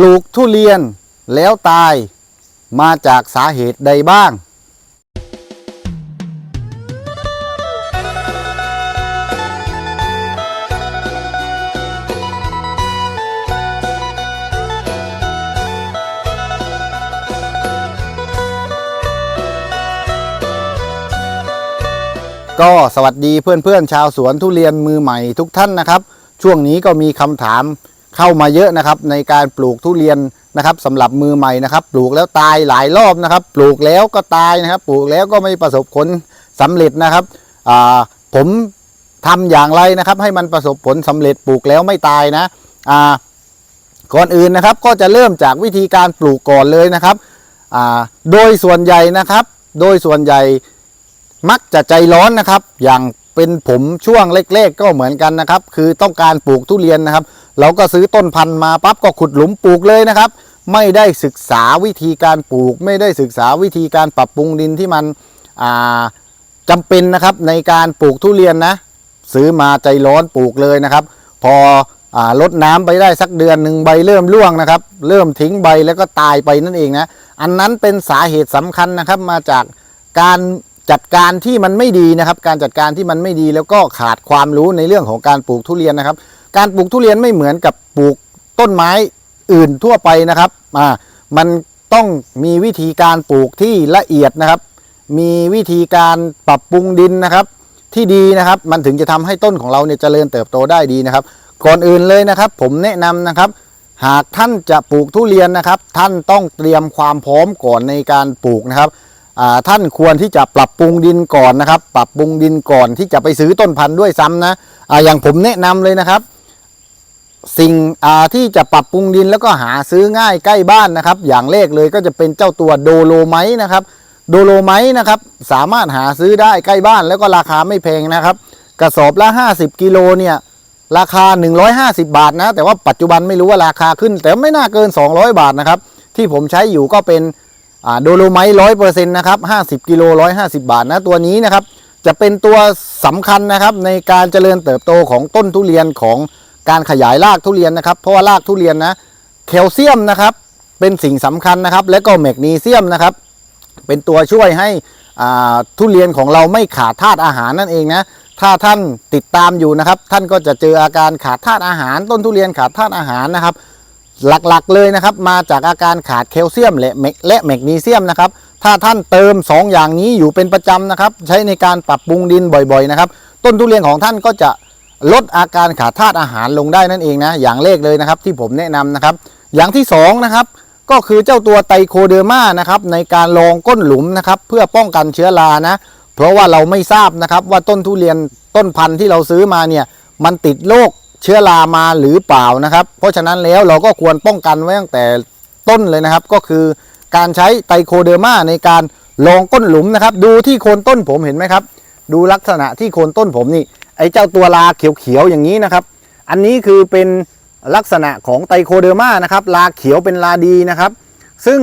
ปลูกทุเรียนแล้วตายมาจากสาเหตุใดบ้าง ก็สวัสดีเพื่อนๆชาวสวนทุเรียนมือใหม่ทุกท่านนะครับ ช่วงนี้ก็มีคำถาม เข้ามาเยอะนะครับ ในการปลูกทุเรียนนะครับสำหรับมือใหม่นะครับ ปลูกแล้วตายหลายรอบนะครับ ปลูกแล้วก็ตายนะครับ ปลูกแล้วก็ไม่ประสบผลสำเร็จนะครับผมทำอย่างไรนะครับ ให้มันประสบผลสำเร็จปลูกแล้วไม่ตายนะก่อนอื่นนะครับ ก็จะเริ่มจากวิธีการปลูกก่อนเลยนะครับโดยส่วนใหญ่นะครับ โดยส่วนใหญ่มักจะใจร้อนนะครับ อย่าง เป็นผมช่วงเล็กๆก็เหมือนกันนะครับ คือต้องการปลูกทุเรียนนะครับ เราก็ซื้อต้นพันธุ์มาปั๊บก็ขุดหลุมปลูกเลยนะครับ ไม่ได้ศึกษาวิธีการปลูก ไม่ได้ศึกษาวิธีการปรับปรุงดินที่มันอ่าจำเป็นนะครับในการปลูกทุเรียนนะ ซื้อมาใจร้อนปลูกเลยนะครับ พออลดน้ำไปได้สักเดือนหนึ่งใบเริ่มร่วงนะครับ เริ่มทิ้งใบแล้วก็ตายไปนั่นเองนะ อันนั้นเป็นสาเหตุสำคัญนะครับมาจากการ จัดการที่มันไม่ดีนะครับ การจัดการที่มันไม่ดีแล้วก็ขาดความรู้ในเรื่องของการปลูกทุเรียนนะครับ การปลูกทุเรียนไม่เหมือนกับปลูกต้นไม้อื่นทั่วไปนะครับอ่ามันต้องมีวิธีการปลูกที่ละเอียดนะครับ มีวิธีการปรับปรุงดินนะครับ ที่ดีนะครับ มันถึงจะทำให้ต้นของเราเนี่ยเจริญเติบโตได้ดีนะครับ ก่อนอื่นเลยนะครับ ผมแนะนำนะครับ หากท่านจะปลูกทุเรียนนะครับ ท่านต้องเตรียมความพร้อมก่อนในการปลูกนะครับ ท่านควรที่จะปรับปรุงดินก่อนนะครับ ปรับปรุงดินก่อนที่จะไปซื้อต้นพันธุ์ด้วยซ้ำนะออย่างผมแนะนำเลยนะครับ สิ่งที่จะปรับปรุงดินแล้วก็หาซื้อง่ายใกล้บ้านนะครับ อย่างแรกเลยก็จะเป็นเจ้าตัวโดโลไมนะครับโดโลไมนะครับสามารถหาซื้อได้ใกล้บ้านแล้วก็ราคาไม่แพงนะครับ กระสอบละ 50 กิโลเนี่ยราคา 150 บาทนะ แต่ว่าปัจจุบันไม่รู้ว่าราคาขึ้น แต่ไม่น่าเกิน 200 บาทนะครับ ที่ผมใช้อยู่ก็เป็น โดโลไมต์ร้อยเปอร์เซ็นต์นะครับ50กิโล150บาทนะตัวนี้นะครับจะเป็นตัวสำคัญนะครับในการเจริญเติบโตของต้นทุเรียนของการขยายรากทุเรียนนะครับ เพราะว่ารากทุเรียนนะแคลเซียมนะครับเป็นสิ่งสำคัญนะครับ และก็แมกนีเซียมนะครับ เป็นตัวช่วยให้ทุเรียนของเราไม่ขาดธาตุอาหารนั่นเองนะถ้าท่านติดตามอยู่นะครับ ท่านก็จะเจออาการขาดธาตุอาหาร ต้นทุเรียนขาดธาตุอาหารนะครับ หลักๆเลยนะครับ มาจากอาการขาดแคลเซียมและแมกและแมกนีเซียมนะครับ ถ้าท่านเติม 2 อย่างนี้อยู่เป็นประจำนะครับ ใช้ในการปรับปรุงดินบ่อยๆนะครับ ต้นทุเรียนของท่านก็จะลดอาการขาดธาตุอาหารลงได้นั่นเองนะ อย่างแรกเลยนะครับที่ผมแนะนำนะครับ อย่างที่สองนะครับก็คือเจ้าตัวไตโคเดอร์มานะครับในการลองก้นหลุมนะครับเพื่อป้องกันเชื้อรานะ เพราะว่าเราไม่ทราบนะครับว่าต้นทุเรียนต้นพันธุ์ที่เราซื้อมาเนี่ยมันติดโรค เชื้อรามาหรือเปล่านะครับ เพราะฉะนั้นแล้วเราก็ควรป้องกันไว้ตั้งแต่ต้นเลยนะครับ ก็คือการใช้ไตโคเดอร์มาในการลองก้นหลุมนะครับ ดูที่โคนต้นผมเห็นไหมครับ ดูลักษณะที่โคนต้นผมนี่ ไอ้เจ้าตัวราเขียวๆอย่างนี้นะครับ อันนี้คือเป็นลักษณะของไตโคเดอร์มานะครับลาเขียวเป็นลาดีนะครับ ซึ่ง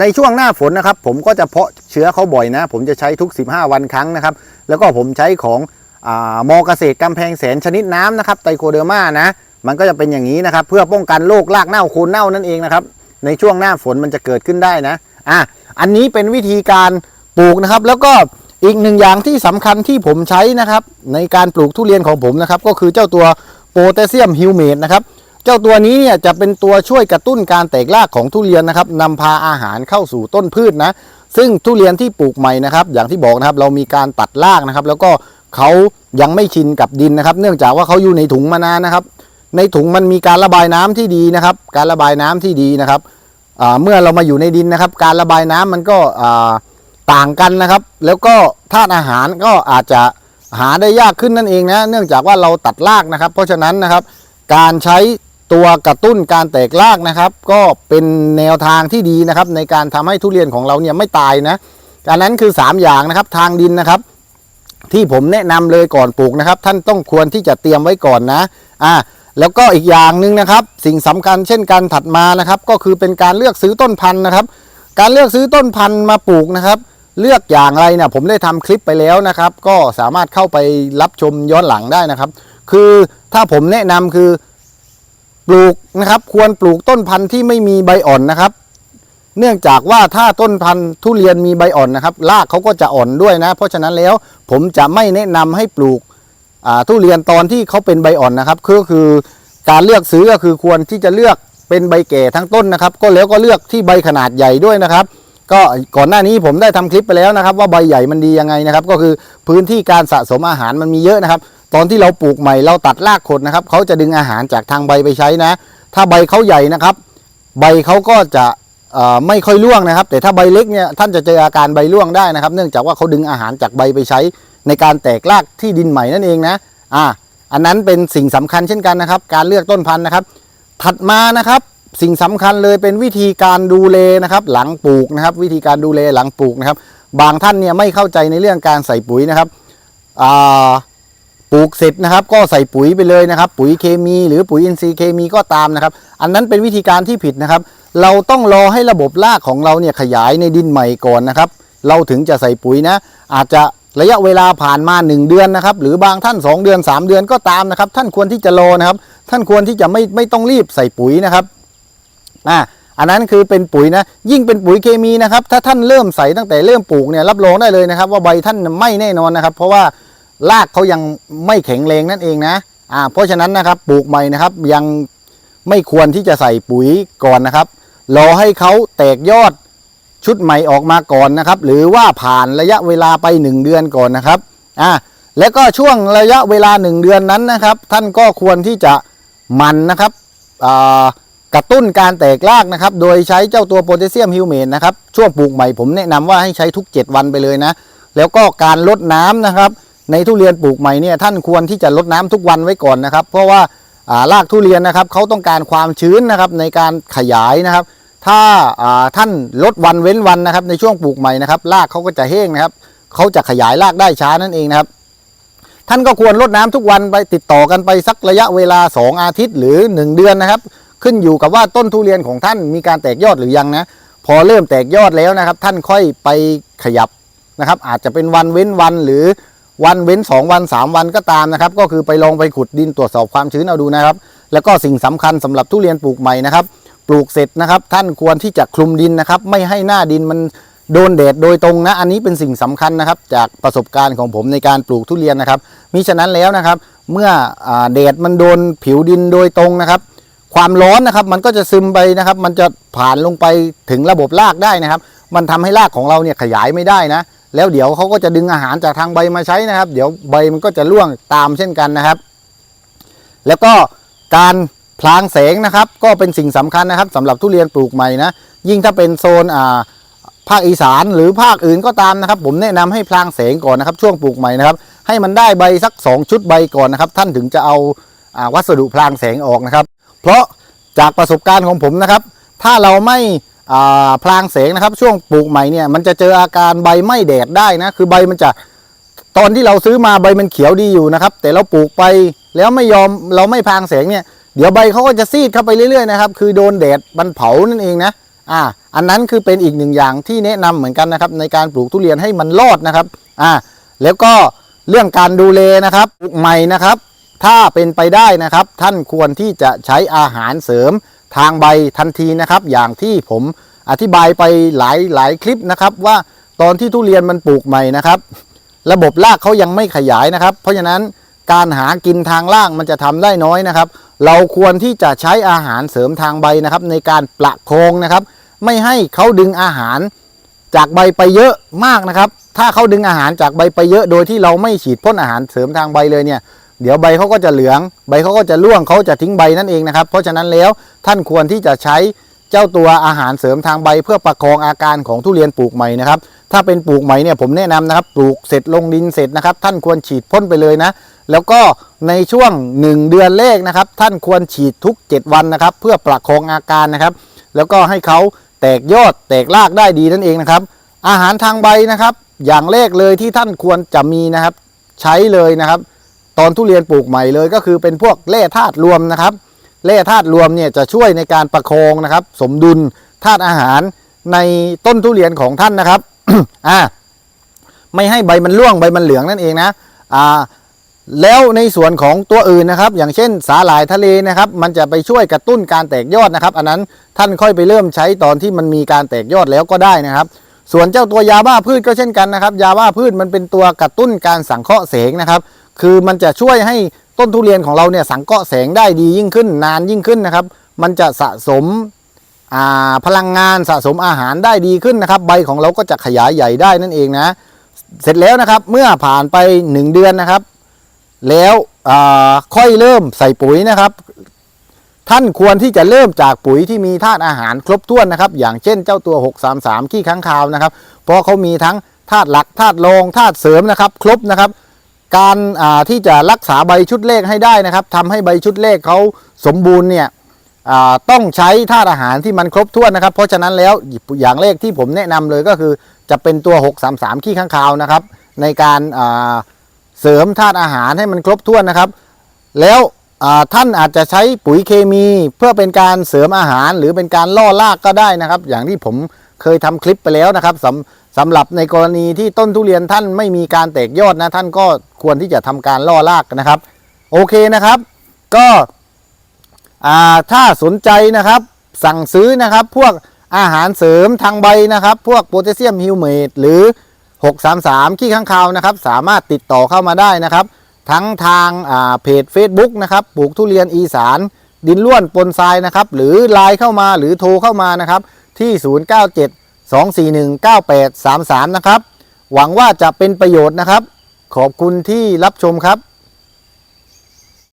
ในช่วงหน้าฝนนะครับ ผมก็จะเพาะเชื้อเขาบ่อยนะ ผมจะใช้ทุก 15 วันครั้งนะครับ แล้วก็ผมใช้ของ มอเกษตรกำแพงแสนชนิดน้ำนะครับไตโคเดอร์มานะ มันก็จะเป็นอย่างนี้นะครับ เพื่อป้องกันโรครากเน่าโคนเน่านั่นเองนะครับ ในช่วงหน้าฝนมันจะเกิดขึ้นได้นะอะอันนี้เป็นวิธีการปลูกนะครับ แล้วก็อีกหนึ่งอย่างที่สำคัญที่ผมใช้นะครับ ในการปลูกทุเรียนของผมนะครับ ก็คือเจ้าตัวโพแทสเซียมฮิวเมตนะครับเจ้าตัวนี้เนี่ยจะเป็นตัวช่วยกระตุ้นการแตกรากของทุเรียนนะครับนำพาอาหารเข้าสู่ต้นพืชนะ ซึ่งทุเรียนที่ปลูกใหม่นะครับ อย่างที่บอกนะครับเรามีการตัดรากนะครับ แล้วก็ เขายังไม่ชินกับดินนะครับ เนื่องจากว่าเขาอยู่ในถุงมานานนะครับ ในถุงมันมีการระบายน้ำที่ดีนะครับ การระบายน้ำที่ดีนะครับเมื่อเรามาอยู่ในดินนะครับ การระบายน้ำมันก็ต่างกันนะครับ แล้วก็ธาตุอาหารก็อาจจะหาได้ยากขึ้นนั่นเองนะ เนื่องจากว่าเราตัดรากนะครับ เพราะฉะนั้นนะครับ การใช้ตัวกระตุ้นการแตกรากนะครับ ก็เป็นแนวทางที่ดีนะครับ ในการทำให้ทุเรียนของเราเนี่ยไม่ตายนะอันนั้นคือ 3 อย่างนะครับ ทางดินนะครับ ที่ผมแนะนำเลยก่อนปลูกนะครับ ท่านต้องควรที่จะเตรียมไว้ก่อนนะอ่าแล้วก็อีกอย่างหนึ่งนะครับ สิ่งสำคัญเช่นกันถัดมานะครับ ก็คือเป็นการเลือกซื้อต้นพันธุ์นะครับ การเลือกซื้อต้นพันธุ์มาปลูกนะครับ เลือกอย่างไรเนี่ยผมได้ทำคลิปไปแล้วนะครับ ก็สามารถเข้าไปรับชมย้อนหลังได้นะครับ คือถ้าผมแนะนำคือปลูกนะครับ ควรปลูกต้นพันธุ์ที่ไม่มีใบอ่อนนะครับ เนื่องจากว่าถ้าต้นพันธุ์ทุเรียนมีใบอ่อนนะครับรากเขาก็จะอ่อนด้วยนะ เพราะฉะนั้นแล้วผมจะไม่แนะนำให้ปลูกทุเรียนตอนที่เขาเป็นใบอ่อนนะครับก็คือการเลือกซื้อก็คือควรที่จะเลือกเป็นใบแก่ทั้งต้นนะครับ ก็แล้วก็เลือกที่ใบขนาดใหญ่ด้วยนะครับ ก็ก่อนหน้านี้ผมได้ทำคลิปไปแล้วนะครับ ว่าใบใหญ่มันดียังไงนะครับ ก็คือพื้นที่การสะสมอาหารมันมีเยอะนะครับ ตอนที่เราปลูกใหม่เราตัดรากขดนะครับเขาจะดึงอาหารจากทางใบไปใช้นะ ถ้าใบเขาใหญ่นะครับ ใบเขาก็จะ ไม่ค่อยร่วงนะครับ แต่ถ้าใบเล็กเนี่ยท่านจะเจออาการใบร่วงได้นะครับ เนื่องจากว่าเขาดึงอาหารจากใบไปใช้ในการแตกรากที่ดินใหม่นั่นเองนะอ่าอันนั้นเป็นสิ่งสำคัญเช่นกันนะครับ การเลือกต้นพันธุ์นะครับ ถัดมานะครับสิ่งสำคัญเลยเป็นวิธีการดูแลนะครับ หลังปลูกนะครับ วิธีการดูแลหลังปลูกนะครับ บางท่านเนี่ยไม่เข้าใจในเรื่องการใส่ปุ๋ยนะครับอ่า ปลูกเสร็จนะครับ ก็ใส่ปุ๋ยไปเลยนะครับ ปุ๋ยเคมี หรือปุ๋ยอินทรีย์เคมีก็ตามนะครับ อันนั้นเป็นวิธีการที่ผิดนะครับ เราต้องรอให้ระบบรากของเราเนี่ยขยายในดินใหม่ก่อนนะครับ เราถึงจะใส่ปุ๋ยนะ อาจจะระยะเวลาผ่านมา 1 เดือนนะครับ หรือบางท่าน 2 เดือน 3 เดือนก็ตามนะครับ ท่านควรที่จะรอนะครับ ท่านควรที่จะไม่ไม่ต้องรีบใส่ปุ๋ยนะครับอ่าอันนั้นคือเป็นปุ๋ยนะ ยิ่งเป็นปุ๋ยเคมีนะครับ ถ้าท่านเริ่มใส่ตั้งแต่เริ่มปลูกเนี่ยรับรองได้เลยนะครับ ว่าใบท่านไม่แน่นอนนะครับ เพราะว่า รากเขายังไม่แข็งแรงนั่นเองนะอ่าเพราะฉะนั้นนะครับปลูกใหม่นะครับยังไม่ควรที่จะใส่ปุ๋ยก่อนนะครับรอให้เขาแตกยอดชุดใหม่ออกมาก่อนนะครับ หรือว่าผ่านระยะเวลาไป 1 เดือนก่อนนะครับอ่าแล้วก็ช่วงระยะเวลา 1 เดือนนั้นนะครับ ท่านก็ควรที่จะหมันนะครับอ่ากระตุ้นการแตกรากนะครับ โดยใช้เจ้าตัวโพแทสเซียมฮิวเมนนะครับ ช่วงปลูกใหม่ผมแนะนำว่าให้ใช้ทุก 7 วันไปเลยนะ แล้วก็การลดน้ำนะครับ ในทุเรียนปลูกใหม่เนี่ยท่านควรที่จะลดน้ำทุกวันไว้ก่อนนะครับ เพราะว่ารากทุเรียนนะครับเขาต้องการความชื้นนะครับในการขยายนะครับ ถ้าท่านลดวันเว้นวันนะครับ ในช่วงปลูกใหม่นะครับรากเขาก็จะแห้งนะครับเขาจะขยายรากได้ช้านั่นเองนะครับ ท่านก็ควรลดน้ำทุกวันไปติดต่อกันไปสักระยะเวลา 2 อาทิตย์หรือ 1 เดือนนะครับ ขึ้นอยู่กับว่าต้นทุเรียนของท่านมีการแตกยอดหรือยังนะพอเริ่มแตกยอดแล้วนะครับ ท่านค่อยไปขยับนะครับ อาจจะเป็นวันเว้นวันหรือ วันเว้น 2 วัน 3 วันก็ตามนะครับ ก็คือไปลองไปขุดดินตรวจสอบความชื้นเอาดูนะครับ แล้วก็สิ่งสำคัญสำหรับทุเรียนปลูกใหม่นะครับ ปลูกเสร็จนะครับ ท่านควรที่จะคลุมดินนะครับ ไม่ให้หน้าดินมันโดนแดดโดยตรงนะ อันนี้เป็นสิ่งสำคัญนะครับ จากประสบการณ์ของผมในการปลูกทุเรียนนะครับมิฉะนั้นแล้วนะครับ เมื่อแดดมันโดนผิวดินโดยตรงนะครับความร้อนนะครับมันก็จะซึมไปนะครับ มันจะผ่านลงไปถึงระบบรากได้นะครับ มันทำให้รากของเราเนี่ยขยายไม่ได้นะ แล้วเดี๋ยวเขาก็จะดึงอาหารจากทางใบมาใช้นะครับ เดี๋ยวใบมันก็จะร่วงตามเช่นกันนะครับ แล้วก็การพลางแสงนะครับ ก็เป็นสิ่งสำคัญนะครับสำหรับทุเรียนปลูกใหม่นะยิ่งถ้าเป็นโซนอ่าภาคอีสานหรือภาคอื่นก็ตามนะครับ ผมแนะนำให้พลางแสงก่อนนะครับ ช่วงปลูกใหม่นะครับ ให้มันได้ใบสัก 2 ชุดใบก่อนนะครับ ท่านถึงจะเอาอาวัสดุพลางแสงออกนะครับ เพราะจากประสบการณ์ของผมนะครับ ถ้าเราไม่ พลางแสงนะครับ ช่วงปลูกใหม่เนี่ยมันจะเจออาการใบไหม้แดดได้นะคือใบมันจะตอนที่เราซื้อมาใบมันเขียวดีอยู่นะครับ แต่เราปลูกไปแล้วไม่ยอมเราไม่พรางแสงเนี่ยเดี๋ยวใบเขาก็จะซีดเข้าไปเรื่อยๆนะครับคือโดนแดดมันเผานั่นเองนะอ่าอันนั้นคือเป็นอีกหนึ่งอย่างที่แนะนำเหมือนกันนะครับในการปลูกทุเรียนให้มันรอดนะครับอ่าแล้วก็เรื่องการดูแลนะครับปลูกใหม่นะครับ ถ้าเป็นไปได้นะครับ ท่านควรที่จะใช้อาหารเสริม ทางใบทันทีนะครับ อย่างที่ผมอธิบายไปหลายหลายคลิปนะครับ ว่าตอนที่ทุเรียนมันปลูกใหม่นะครับ ระบบรากเขายังไม่ขยายนะครับ เพราะฉะนั้นการหากินทางล่างมันจะทำได้น้อยนะครับ เราควรที่จะใช้อาหารเสริมทางใบนะครับ ในการประโคงนะครับ ไม่ให้เขาดึงอาหารจากใบไปเยอะมากนะครับ ถ้าเขาดึงอาหารจากใบไปเยอะโดยที่เราไม่ฉีดพ่นอาหารเสริมทางใบเลยเนี่ย เดี๋ยวใบเขาก็จะเหลือง ใบเขาก็จะร่วงเขาจะทิ้งใบนั่นเองนะครับ เพราะฉะนั้นแล้วท่านควรที่จะใช้เจ้าตัวอาหารเสริมทางใบเพื่อประคองอาการของทุเรียนปลูกใหม่นะครับ ถ้าเป็นปลูกใหม่เนี่ยผมแนะนำนะครับ ปลูกเสร็จลงดินเสร็จนะครับ ท่านควรฉีดพ่นไปเลยนะ แล้วก็ในช่วง 1 เดือนแรกนะครับ ท่านควรฉีดทุก 7 วันนะครับ เพื่อประคองอาการนะครับ แล้วก็ให้เขาแตกยอดแตกรากได้ดีนั่นเองนะครับ อาหารทางใบนะครับ อย่างแรกเลยที่ท่านควรจะมีนะครับ ใช้เลยนะครับ ตอนทุเรียนปลูกใหม่เลยก็คือเป็นพวกแร่ธาตุรวมนะครับแร่ธาตุรวมเนี่ยจะช่วยในการประคองนะครับ สมดุลธาตุอาหารในต้นทุเรียนของท่านนะครับอ่าไม่ให้ใบมันร่วงใบมันเหลืองนั่นเองนะอ่าแล้วในส่วนของตัวอื่นนะครับ อย่างเช่นสาหร่ายทะเลนะครับ มันจะไปช่วยกระตุ้นการแตกยอดนะครับ อันนั้นท่านค่อยไปเริ่มใช้ตอนที่มันมีการแตกยอดแล้วก็ได้นะครับ ส่วนเจ้าตัวยาบ้าพืชก็เช่นกันนะครับ ยาบ้าพืชมันเป็นตัวกระตุ้นการสังเคราะห์แสงนะครับ คือมันจะช่วยให้ต้นทุเรียนของเราเนี่ยสังเคราะแสงได้ดียิ่งขึ้นนานยิ่งขึ้นนะครับ มันจะสะสมพลังงานสะสมอาหารได้ดีขึ้นนะครับ ใบของเราก็จะขยายใหญ่ได้นั่นเองนะ เสร็จแล้วนะครับเมื่อผ่านไป 1 เดือนนะครับ แล้วค่อยเริ่มใส่ปุ๋ยนะครับ ท่านควรที่จะเริ่มจากปุ๋ยที่มีธาตุอาหารครบถ้วนนะครับ อย่างเช่นเจ้าตัว 633 ขี้ค้างคาวนะครับ เพราะเขามีทั้งธาตุหลักธาตุรองธาตุเสริมนะครับ ครบนะครับ การที่จะรักษาใบชุดเลขให้ได้นะครับทำให้ใบชุดเลขเขาสมบูรณ์เนี่ยต้องใช้ธาตุอาหารที่มันครบถ้วนนะครับ เพราะฉะนั้นแล้วอย่างเลขที่ผมแนะนำเลยก็คือจะเป็นตัว 633 ขี้ค้างคาวนะครับ ในการเสริมธาตุอาหารให้มันครบถ้วนนะครับ แล้วท่านอาจจะใช้ปุ๋ยเคมีเพื่อเป็นการเสริมอาหารหรือเป็นการล่อรากก็ได้นะครับ อย่างที่ผม เคยทำคลิปไปแล้วนะครับสำสำหรับในกรณีที่ต้นทุเรียนท่านไม่มีการแตกยอดนะ ท่านก็ควรที่จะทำการล่อรากนะครับ โอเคนะครับ ก็ถ้าสนใจนะครับสั่งซื้อนะครับ พวกอาหารเสริมทางใบนะครับ พวกโพแทสเซียมฮิวเมตหรือ 633 ขี้ข้างคาวนะครับ สามารถติดต่อเข้ามาได้นะครับ ทั้งทางาเพจ Facebook นะครับปลูกทุเรียนอีสาน ดินล้วนปนทรายนะครับ หรือไลน์เข้ามาหรือโทรเข้ามานะครับ ที่ 097 241 9833 นะครับ หวังว่าจะเป็นประโยชน์นะครับ ขอบคุณที่รับชมครับ